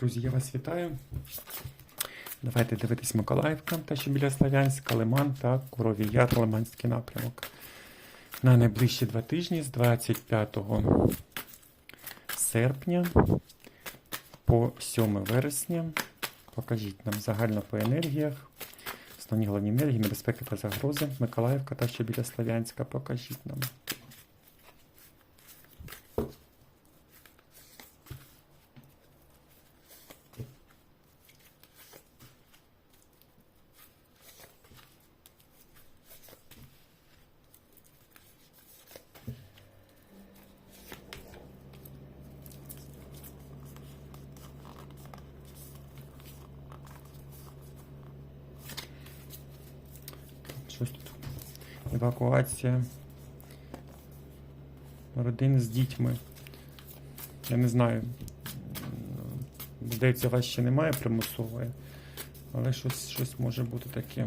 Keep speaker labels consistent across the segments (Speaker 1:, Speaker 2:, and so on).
Speaker 1: Друзі, я вас вітаю. Давайте дивитись Миколаївка, та що біля Славянська, Лиман та Коровій Яр, Лиманський напрямок. На найближчі два тижні з 25 серпня по 7 вересня. Покажіть нам загально по енергіях. Основні головні енергії, небезпеки та загрози. Миколаївка та що біля Славянська. Покажіть нам. Щось тут. Евакуація. Родин з дітьми. Я не знаю. Здається, вас ще немає примусової, але щось, щось може бути таке.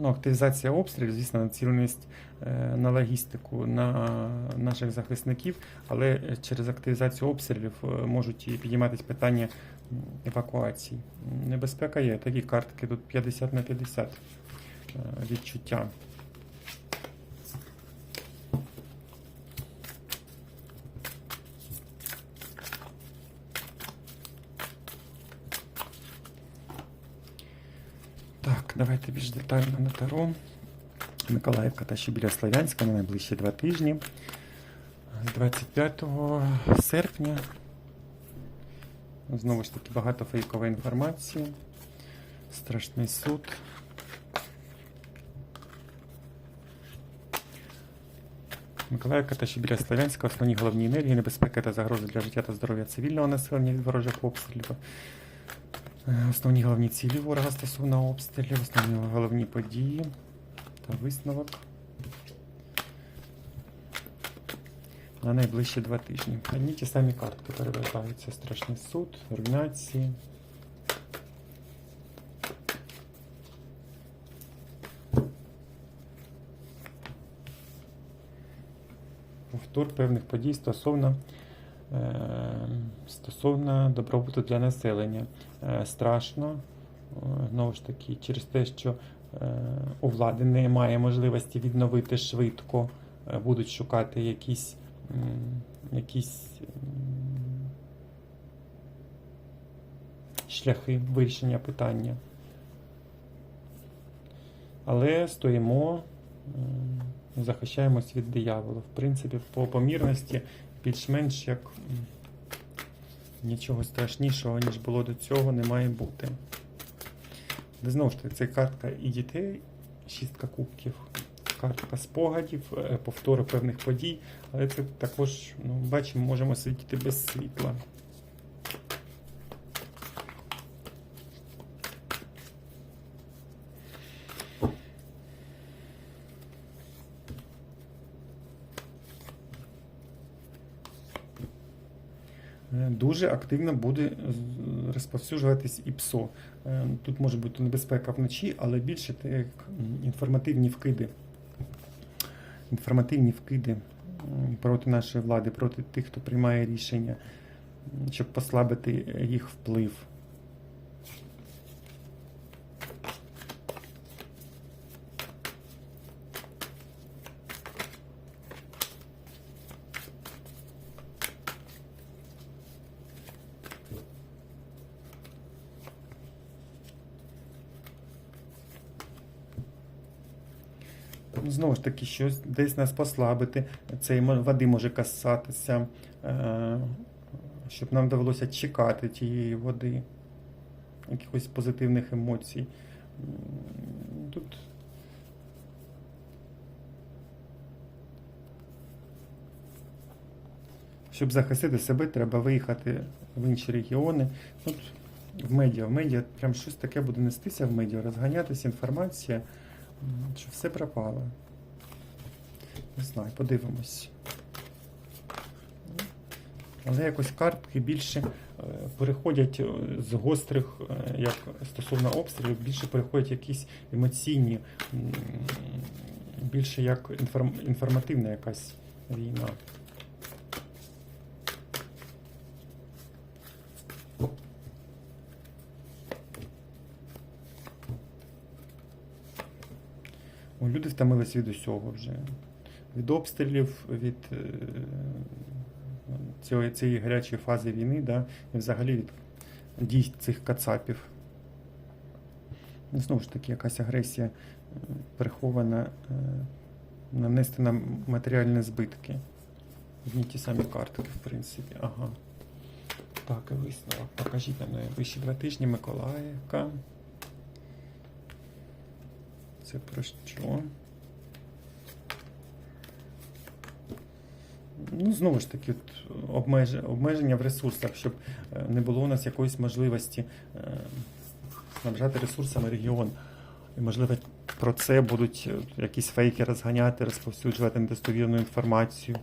Speaker 1: Ну, активізація обстрілів, звісно, націленість е, на логістику на наших захисників, але через активізацію обстрілів е, можуть і підійматися питання евакуації. Небезпека є. Такі картки тут 50 на 50 е, відчуття. Так, давайте більш детально на таро. Миколаївка та ще біля Слов'янська на найближчі два тижні. З 25 серпня. Знову ж таки, багато фейкової інформації. Страшний суд. Миколаївка та ще біля Слов'янська основні головні енергії, небезпеки та загрози для життя та здоров'я цивільного населення від ворожих обстрілів. Е, Основні головні цілі ворога стосовно обстрілів, основні головні події та висновок на найближчі два тижні. Одні ті самі картки перевертаються. Страшний суд, руйнації. Повтор певних подій стосовно, е, стосовно добробуту для населення. Е, страшно, е, знову ж таки, через те, що е, у влади немає можливості відновити швидко, будуть шукати якісь, якісь шляхи вирішення питання. Але стоїмо, захищаємось від диявола. В принципі, по помірності більш-менш як нічого страшнішого, ніж було до цього, не має бути. Але знову ж таки, це картка і дітей, шістка кубків, картка спогадів, е, повтори певних подій, але це також, ну, бачимо, можемо сидіти без світла. Дуже активно буде розповсюджуватись і ПСО. Е, Тут може бути небезпека вночі, але більше так інформативні вкиди. Інформативні вкиди проти нашої влади, проти тих, хто приймає рішення, щоб послабити е, їх вплив. Знову ж таки, щось десь нас послабити, мо- води може касатися, е, щоб нам довелося чекати тієї води, якихось позитивних емоцій. Тут Щоб захистити себе, треба виїхати в інші регіони. Тут в медіа, в медіа прям щось таке буде нестися в медіа, розганятися інформація, що все пропало. Не знаю, подивимось. Але якось картки більше е, переходять е, з гострих, е, як стосовно обстрілів, більше переходять якісь емоційні більше як інформативна якась війна. Люди втомились від усього вже. Від обстрілів, від е, цієї, цієї гарячої фази війни, да, і взагалі від дій цих кацапів. Ну, Знову ж таки, якась агресія е, прихована, е, нанести нам матеріальні збитки. Одні ті самі картки, в принципі. Ага. Так, і висновок. Покажіть нам найближчі два тижні Миколаївка. Це про що? Ну, знову ж таки, обмеження в ресурсах, щоб е, не було у нас якоїсь можливості е, снабжати ресурсами регіон. І, можливо, про це будуть е, якісь фейки розганяти, розповсюджувати недостовірну інформацію.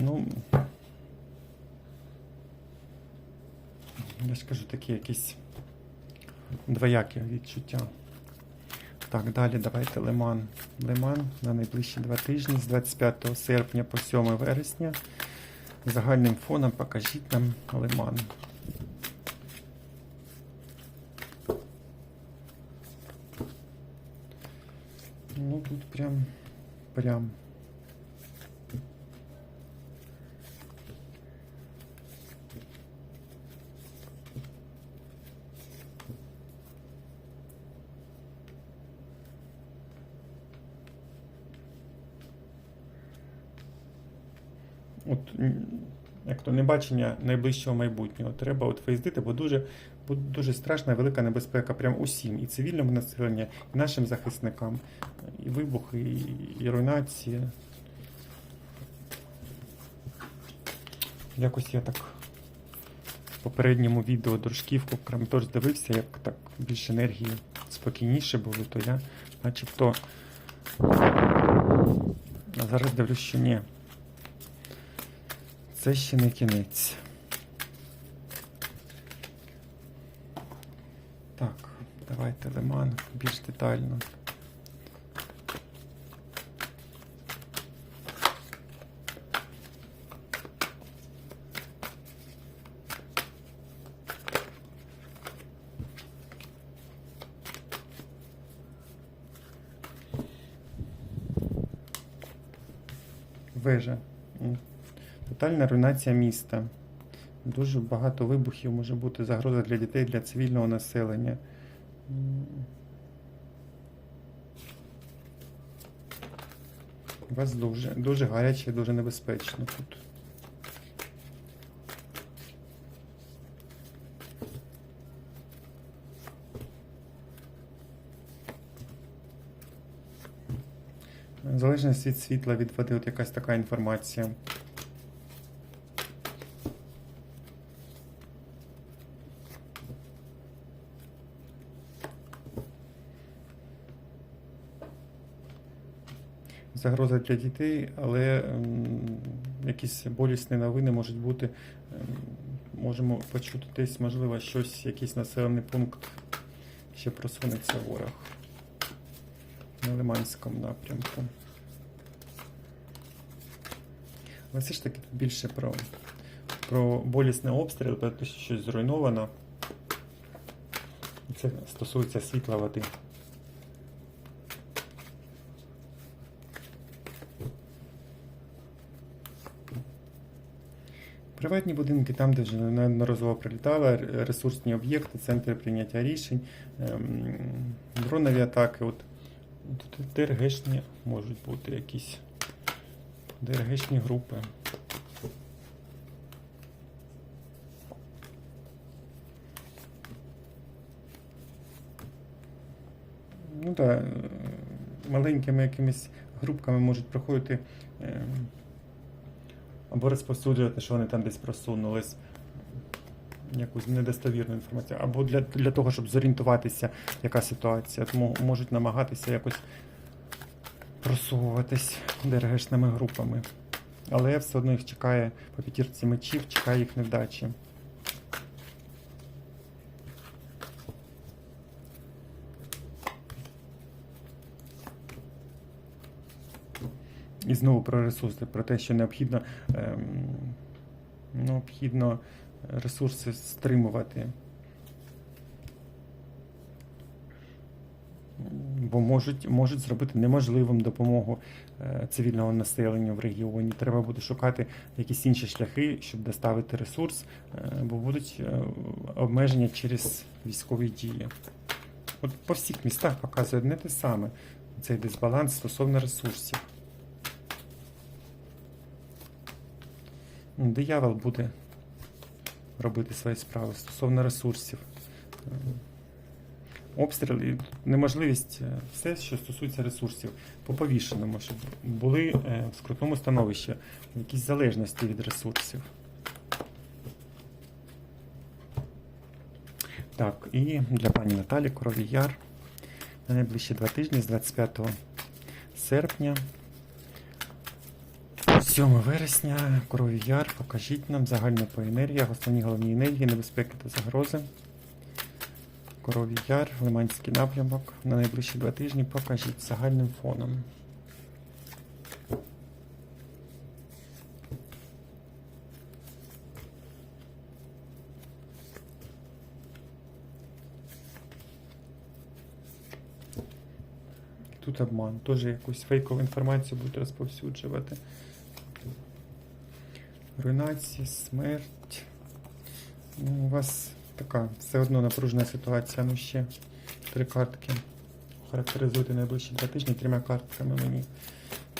Speaker 1: Ну, я ж кажу, такі якісь двоякі відчуття. Так, далі давайте Лиман. Лиман на найближчі два тижні з 25 серпня по 7 вересня. Загальним фоном покажіть нам Лиман. Ну тут прям прям. От, як то небачення найближчого майбутнього. Треба от виїздити, бо дуже, бо дуже страшна велика небезпека прям усім, і цивільному населенню, і нашим захисникам. І вибухи, і, і руйнації. Якось я так в попередньому відео дружківку Крамтож дивився, як так більше енергії спокійніше було, то я начебто. А зараз дивлюсь, що ні. Це ще не кінець. Так, давайте лиман більш детально. Вежа. Тотальна руйнація міста. Дуже багато вибухів може бути загроза для дітей, для цивільного населення. У вас дуже, дуже гаряче, дуже небезпечно тут. Залежність від світла, від води, от якась така інформація. Загроза для дітей, але ем, якісь болісні новини можуть бути. Ем, можемо почути десь, можливо, щось, якийсь населений пункт ще просунеться ворог на Лиманському напрямку. Але все ж таки більше про, про болісний обстріл, про те, що щось зруйновано. Це стосується світла води. Приватні будинки, там, де вже неодноразово прилітали, ресурсні об'єкти, центри прийняття рішень, ем, дронові атаки. От, тут ДРГшні можуть бути якісь ДРГшні групи. Ну так, маленькими якимись групками можуть проходити. Або розповсюджувати, що вони там десь просунулись, якусь недостовірну інформацію, або для, для того, щоб зорієнтуватися, яка ситуація. Тому можуть намагатися якось просовуватись ДРГшними групами. Але все одно їх чекає по п'ятірці мечів, чекає їх невдачі. І знову про ресурси, про те, що необхідно, ем, необхідно ресурси стримувати. Бо можуть, можуть зробити неможливим допомогу е, цивільного населення в регіоні. Треба буде шукати якісь інші шляхи, щоб доставити ресурс, е, бо будуть е, обмеження через військові дії. От по всіх містах показує одне те саме цей дисбаланс стосовно ресурсів. Диявол буде робити свої справи стосовно ресурсів. Е, Обстріл і неможливість е, все, що стосується ресурсів, по повішеному, щоб були е, в скрутному становищі, в якійсь залежності від ресурсів. Так, і для пані Наталі Коровій Яр на найближчі два тижні з 25 серпня. По 7 вересня Коровій Яр, покажіть нам загальну по енергіях, основні головні енергії, небезпеки та загрози. Коровій Яр, Лиманський напрямок на найближчі два тижні покажіть загальним фоном. Тут обман. Теж якусь фейкову інформацію будуть розповсюджувати. Руйнація, смерть. Ну, у вас така все одно напружена ситуація. Ну ще три картки. Характеризуйте найближчі два тижні трьома картками мені.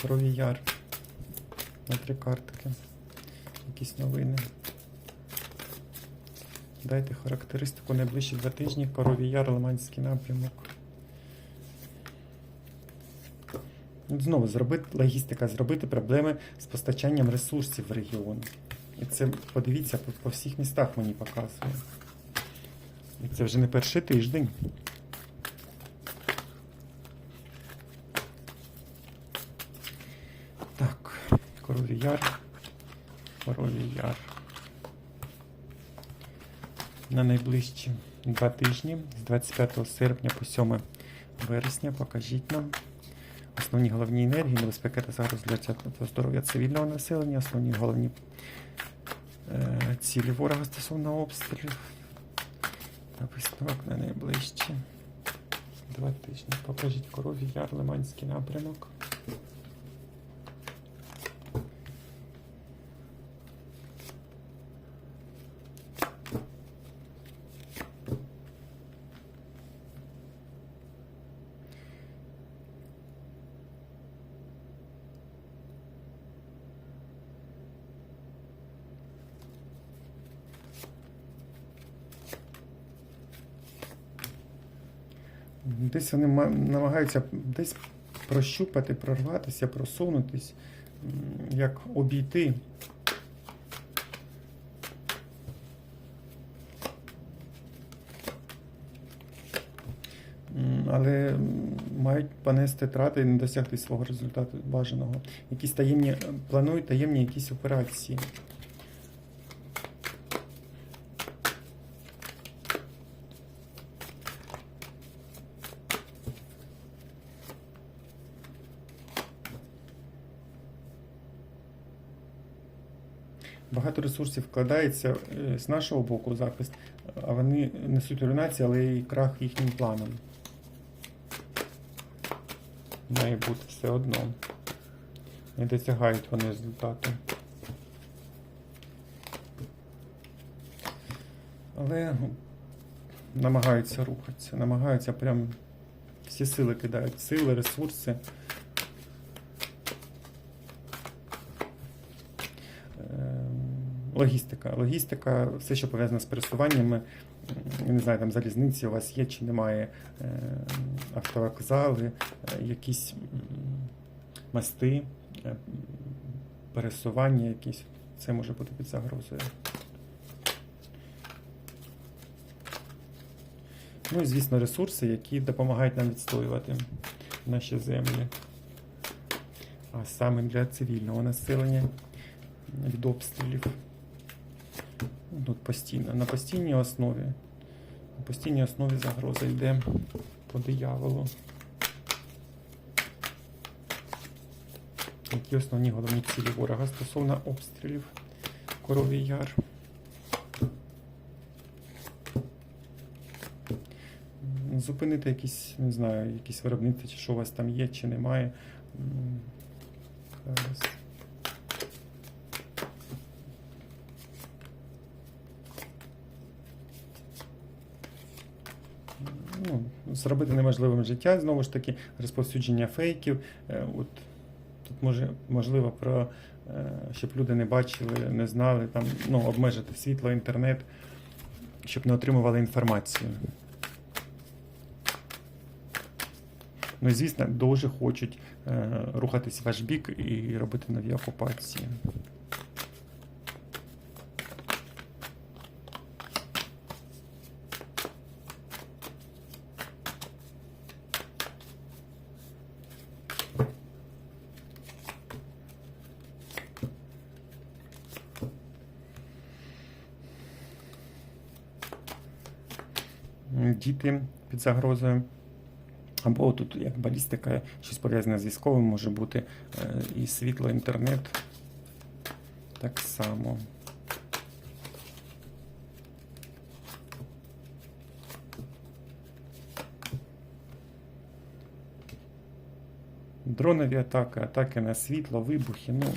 Speaker 1: Крові яр. На три картки. Якісь новини. Дайте характеристику найближчі два тижні. Корові яр, Лиманський напрямок. От Знову зробити логістика, зробити проблеми з постачанням ресурсів в регіон. І це подивіться по, по всіх містах мені показує. І це вже не перший тиждень. Так, Корові Яр. Корові Яр. На найближчі два тижні з 25 серпня по 7 вересня покажіть нам. Основні головні енергії, небезпека та загроз для здоров'я цивільного населення, основні головні е, цілі ворога стосовно обстрілів. Висновок на найближчі два тижні. Покажіть корові яр, Лиманський напрямок. Десь вони намагаються десь прощупати, прорватися, просунутись, як обійти. Але мають понести трати і не досягти свого результату бажаного. Якісь таємні планують таємні якісь операції. Багато ресурсів вкладається е, з нашого боку захист, а вони несуть руйнацію, але і крах їхнім планам. Має бути все одно. Не досягають вони результату. Але ну, намагаються рухатися, намагаються прям всі сили кидають, сили, ресурси. Логістика. Логістика, все, що пов'язане з пересуваннями, я не знаю, там залізниці у вас є чи немає, ем, автовокзали, е, якісь мости, е, пересування якісь. Це може бути під загрозою. Ну і, звісно, ресурси, які допомагають нам відстоювати наші землі. А саме для цивільного населення від обстрілів. Тут постійно, на постійній основі. На постійній основі загроза йде по дияволу. Які основні головні цілі ворога стосовно обстрілів Коровій Яр. Зупинити якісь, не знаю, якісь виробництва, чи що у вас там є, чи немає. Зараз. ну, зробити неможливим життя, знову ж таки, розповсюдження фейків. Е, От, тут може, можливо, про, е, щоб люди не бачили, не знали, там, ну, обмежити світло, інтернет, щоб не отримували інформацію. Ну і звісно, дуже хочуть е, рухатись в ваш бік і робити нові окупації. М, Діти під загрозою. Або тут як балістика, щось пов'язане з військовим може бути е, і світло, інтернет. Так само. Дронові атаки, атаки на світло, вибухи. Ну,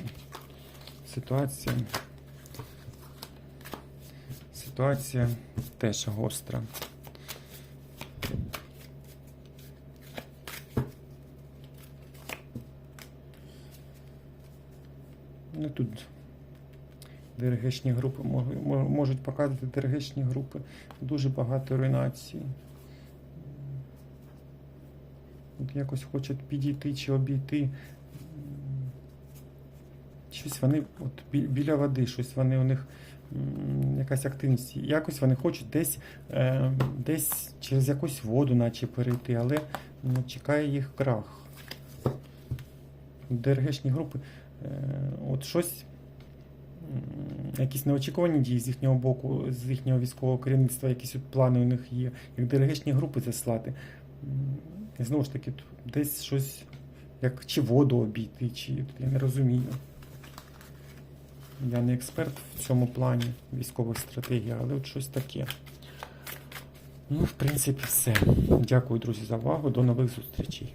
Speaker 1: ситуація. Ситуація теж гостра. Ну тут ДРГшні групи можуть показувати ДРГшні групи. Дуже багато руйнації. От якось хочуть підійти чи обійти. Щось вони от бі- біля води, щось вони у них якась активність. Якось вони хочуть десь, е, десь через якусь воду, наче перейти, але ну, чекає їх крах. ДРГшні групи от щось, якісь неочікувані дії з їхнього боку, з їхнього військового керівництва, якісь от плани у них є, як ДРГшні групи заслати. І знову ж таки, десь щось, як чи воду обійти, чи я не розумію. Я не експерт в цьому плані військових стратегій, але от щось таке. Ну, в принципі, все. Дякую, друзі, за увагу. До нових зустрічей.